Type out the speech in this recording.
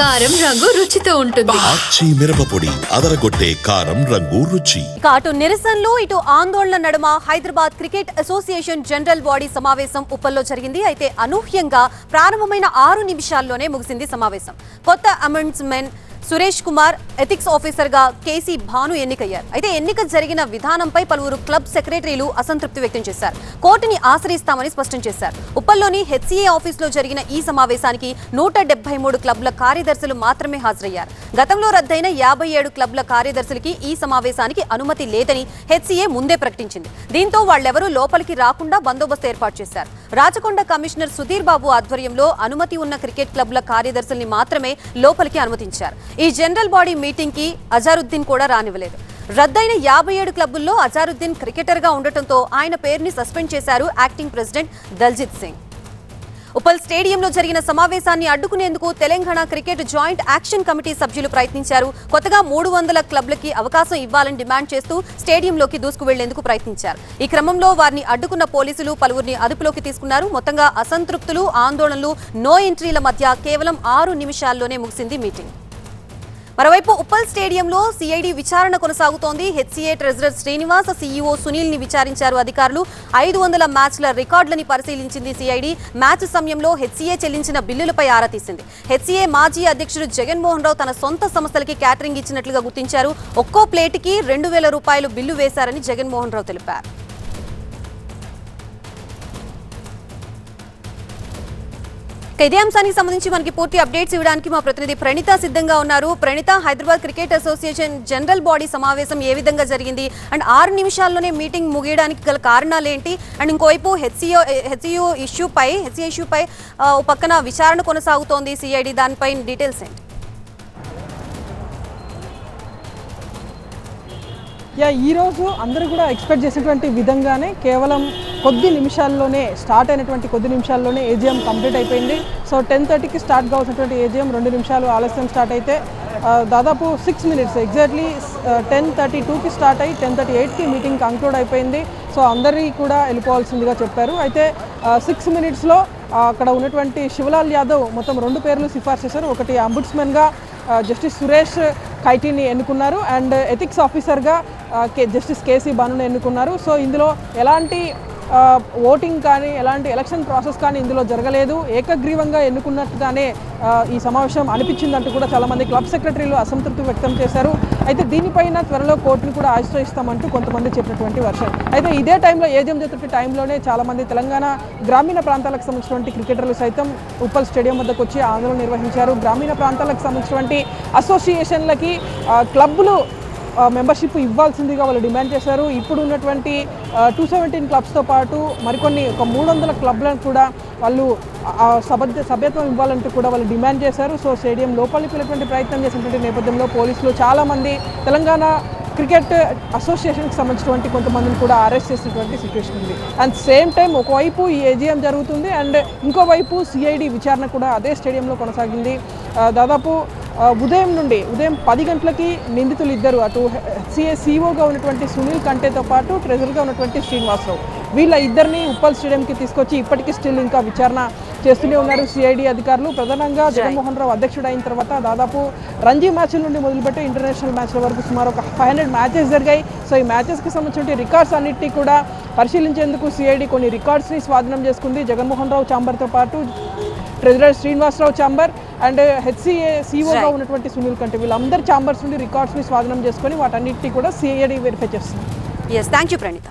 కారం రంగు రుచితో ఉంటుంది. ఆచి మిరపపొడి అదరగొట్టే కారం రంగు రుచి. ఇక అటు నిరసనలు ఇటు ఆందోళన నడుమ Hyderabad cricket association general body సమావేశం ఉప్పల్లో జరిగింది. అయితే అనూహ్యంగా ప్రారంభమైన ఆరు నిమిషాల్లోనే ముగిసింది సమావేశం. కొత్త అమెండ్స్మెన్ సురేష్ కుమార్ ఎథిక్స్ ఆఫీసర్గా కేసీ భాను ఎన్నికయ్యారు. అయితే ఎన్నిక జరిగిన విధానంపై పలువురు క్లబ్ సెక్రటరీలు అసంతృప్తి వ్యక్తం చేశారు. కోర్టుని ఆశ్రయిస్తామని స్పష్టం చేశారు. ఉప్పల్లోని హెచ్సీఏ ఆఫీసులో జరిగిన ఈ సమావేశానికి నూట డెబ్బై మూడు క్లబ్ల కార్యదర్శులు మాత్రమే హాజరయ్యారు. గతంలో రద్దయిన యాభై ఏడు క్లబ్ల కార్యదర్శులకి ఈ సమావేశానికి అనుమతి లేదని హెచ్సీఏ ముందే ప్రకటించింది. దీంతో వాళ్ళెవరూ లోపలికి రాకుండా బందోబస్తు ఏర్పాటు చేశారు. రాచకొండ కమిషనర్ సుధీర్ బాబు ఆధ్వర్యంలో అనుమతి ఉన్న క్రికెట్ క్లబ్ల కార్యదర్శుల్ని మాత్రమే లోపలికి అనుమతించారు. ఈ జనరల్ బాడీ మీటింగ్కి అజారుద్దీన్ కూడా రానివ్వలేదు. రద్దయిన యాభై ఏడు క్లబ్బుల్లో అజారుద్దీన్ క్రికెటర్గా ఉండటంతో ఆయన పేరుని సస్పెండ్ చేశారు యాక్టింగ్ ప్రెసిడెంట్ దల్జిత్ సింగ్. ఉప్పల్ స్టేడియంలో జరిగిన సమావేశాన్ని అడ్డుకునేందుకు Telangana cricket joint action committee సభ్యులు ప్రయత్నించారు. కొత్తగా మూడు వందల క్లబ్లకి అవకాశం ఇవ్వాలని డిమాండ్ చేస్తూ స్టేడియంలోకి దూసుకు వెళ్ళేందుకు ప్రయత్నించారు. ఈ క్రమంలో వారిని అడ్డుకున్న పోలీసులు పలువురిని అదుపులోకి తీసుకున్నారు. మొత్తంగా అసంతృప్తులు ఆందోళనలు నో ఎంట్రీల మధ్య కేవలం ఆరు నిమిషాల్లోనే ముగిసింది మీటింగ్. మరోవైపు ఉప్పల్ స్టేడియంలో సిఐడి విచారణ కొనసాగుతోంది. హెచ్సీఏ ట్రెజరర్ శ్రీనివాస సీఈఓ సునీల్ని విచారించారు అధికారులు. ఐదు వందల మ్యాచ్ల రికార్డులని పరిశీలించింది సిఐడి. మ్యాచ్ సమయంలో హెచ్సీఏ చెల్లించిన బిల్లులపై ఆరా తీసింది. హెచ్సీఏ మాజీ అధ్యక్షుడు జగన్మోహన్ రావు తన సొంత సంస్థలకి క్యాటరింగ్ ఇచ్చినట్లుగా గుర్తించారు. ఒక్కో ప్లేటుకి రెండు వేల రూపాయలు బిల్లు వేశారని జగన్మోహన్ రావు తెలిపారు. ఇదే అంశానికి సంబంధించి మనకి పూర్తి అప్డేట్స్ ఇవ్వడానికి మా ప్రతినిధి ప్రణిత సిద్ధంగా ఉన్నారు. Pranitha Hyderabad cricket association general body సమావేశం ఏ విధంగా జరిగింది? అండ్ ఆరు నిమిషాల్లోనే మీటింగ్ ముగియడానికి గల కారణాలు ఏంటి? అండ్ ఇంకోవైపు హెచ్సిఓ హెచ్సిఓ ఇష్యూపై హెచ్సి ఇష్యూపై పక్కన విచారణ కొనసాగుతోంది సిఐడి. దానిపై డీటెయిల్స్ ఏంటి? యా ఈరోజు అందరూ కూడా ఎక్స్పెక్ట్ చేసినటువంటి విధంగానే కేవలం కొద్ది నిమిషాల్లోనే స్టార్ట్ అయినటువంటి కొద్ది నిమిషాల్లోనే ఏజిఎం కంప్లీట్ అయిపోయింది. సో టెన్ థర్టీకి స్టార్ట్ కావాల్సినటువంటి ఏజిఎం రెండు నిమిషాలు ఆలస్యం స్టార్ట్ అయితే దాదాపు six minutes exactly ten thirty టూకి స్టార్ట్ అయ్యి టెన్ థర్టీ ఎయిట్కి మీటింగ్ కంక్లూడ్ అయిపోయింది. సో అందరికీ కూడా వెళ్ళిపోవాల్సిందిగా చెప్పారు. అయితే సిక్స్ మినిట్స్లో అక్కడ ఉన్నటువంటి శివలాల్ యాదవ్ మొత్తం రెండు పేర్లు సిఫార్సు చేశారు. ఒకటి అంబుడ్స్మెన్గా జస్టిస్ సురేష్ ఖైటీని ఎన్నుకున్నారు. అండ్ ఎథిక్స్ ఆఫీసర్గా జస్టిస్ కేసీ బాను ఎన్నుకున్నారు. సో ఇందులో ఎలాంటి ఓటింగ్ కానీ ఎలాంటి ఎలక్షన్ ప్రాసెస్ కానీ ఇందులో జరగలేదు. ఏకగ్రీవంగా ఎన్నుకున్నట్టుగానే ఈ సమావేశం అనిపించిందంటూ కూడా చాలామంది క్లబ్ సెక్రటరీలు అసంతృప్తి వ్యక్తం చేశారు. అయితే దీనిపైన త్వరలో కోర్టును కూడా ఆశ్రయిస్తామంటూ కొంతమంది చెప్పినటువంటి వర్షన్ అయితే ఇదే టైంలో ఏజెం జరుగుతున్న టైంలోనే చాలామంది తెలంగాణ గ్రామీణ ప్రాంతాలకు సంబంధించినటువంటి క్రికెటర్లు సైతం ఉప్పల్ స్టేడియం వద్దకు వచ్చి ఆందోళన నిర్వహించారు. గ్రామీణ ప్రాంతాలకు సంబంధించినటువంటి అసోసియేషన్లకి క్లబ్లు క్లబ్బులు మెంబర్షిప్ ఇవ్వాల్సిందిగా వాళ్ళు డిమాండ్ చేశారు. ఇప్పుడు ఉన్నటువంటి టూ సెవెంటీన్ క్లబ్స్తో పాటు మరికొన్ని ఒక మూడు వందల క్లబ్లను కూడా వాళ్ళు సభ్య సభ్యత్వం ఇవ్వాలంటూ కూడా వాళ్ళు డిమాండ్ చేశారు. సో స్టేడియం లోపలికి వెళ్ళేటువంటి ప్రయత్నం చేసినటువంటి నేపథ్యంలో పోలీసులు చాలామంది తెలంగాణ క్రికెట్ అసోసియేషన్కి సంబంధించినటువంటి కొంతమందిని కూడా అరెస్ట్ చేసినటువంటి సిచ్యువేషన్ ఉంది. అండ్ సేమ్ టైం ఒకవైపు ఈ ఏజీఎం జరుగుతుంది అండ్ ఇంకోవైపు సిఐడి విచారణ కూడా అదే స్టేడియంలో కొనసాగింది. దాదాపు ఉదయం నుండి ఉదయం పది గంటలకి నిందితులు ఇద్దరు అటు సిఏ సిఓగా ఉన్నటువంటి సునీల్ కంటేతో పాటు ట్రెజర్గా ఉన్నటువంటి శ్రీనివాసరావు. వీళ్ళ ఇద్దరిని ఉప్పల్ స్టేడియంకి తీసుకొచ్చి ఇప్పటికీ స్టిల్ ఇంకా విచారణ చేస్తూనే ఉన్నారు సిఐడి అధికారులు. ప్రధానంగా జగన్మోహన్ రావు అధ్యక్షుడు అయిన తర్వాత దాదాపు రంజీ మ్యాచ్ల నుండి మొదలుపెట్టి ఇంటర్నేషనల్ మ్యాచ్ల వరకు సుమారు ఒక ఫైవ్ హండ్రెడ్ మ్యాచెస్ జరిగాయి. సో ఈ మ్యాచెస్కి సంబంధించిన రికార్డ్స్ అన్నిటినీ కూడా పరిశీలించేందుకు సిఐడి కొన్ని రికార్డ్స్ని స్వాధీనం చేసుకుంది జగన్మోహన్ రావు చాంబర్తో పాటు treasurer Srinivasarao chamber and HCA సీఓగా. ఉన్నటువంటి సునీల్ కంటే వీళ్ళందరి చాంబర్స్ నుండి రికార్డ్స్ని స్వాధీనం చేసుకొని వాటన్నిటిని కూడా సిఐడి వెరిఫై చేస్తుంది ఎస్ థ్యాంక్ యూ ప్రణిత